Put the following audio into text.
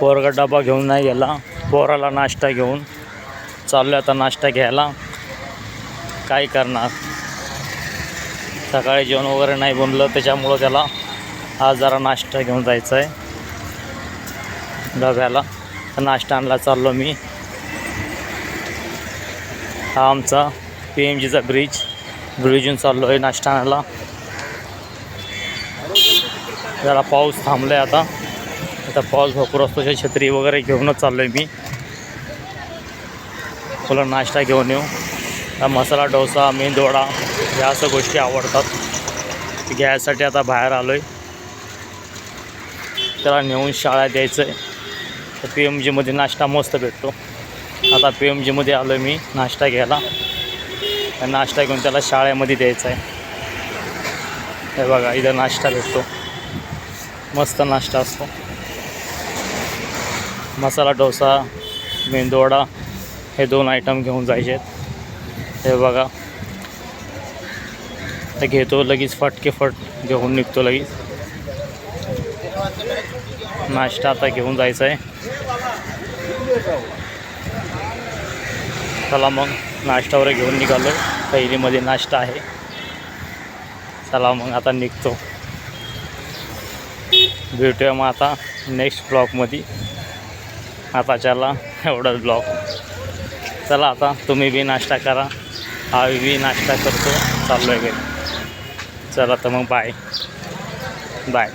पोरगा डबा घेऊन नाही गेला. पोराला नाश्ता घेऊन. चाललो आता नाश्ता घ्यायला. काय करणार? सकाळी जेवण वगैरे नाही बनलं त्याच्यामुळं त्याला आज जरा नाश्ता घेऊन जायचं आहे डब्याला. तर नाश्ता आणला चाललो मी. हा आमचा पी एम जीचा ब्रिज ब्रिजून चाललो आहे नाश्ता आणायला. जरा पाऊस थांबला आहे आता. आता पाऊस भरपूर असतो छत्री वगैरे घेऊनच चाललो आहे मी. तुला नाश्ता घेऊन येऊ. मसाला डोसा मेंदोडा ह्या असं गोष्टी आवडतात. घ्यायसाठी आता बाहेर आलो आहे त्याला नेऊन शाळा द्यायचं आहे तर पी एम जीमध्ये नाश्ता मस्त भेटतो. आता पी एम जीमध्ये आलो आहे मी नाश्ता घ्यायला. नाश्ता घेऊन त्याला शाळेमध्ये द्यायचा आहे हे बघा इथं नाश्ता भेटतो. मस्त नाश्ता असतो. मसाला डोसा मेंदूवडा हे दोन आयटम घेऊन जायचे आहेत हे बघा. ते घेतो लगेच फटके फट घेऊन निघतो लगेच. नाश्ता आता घेऊन जायचा आहे चला मग नाश्ता वगैरे घेऊन निघालो पहिलीमध्ये नाश्ता आहे. चला मग आता निघतो. भेटूया मग आता नेक्स्ट ब्लॉकमध्ये आता चला एवढंच ब्लॉग चला आता तुम्ही बी नाश्ता करा. हा बी नाश्ता करतो. चाललो आहे चला तर मग बाय बाय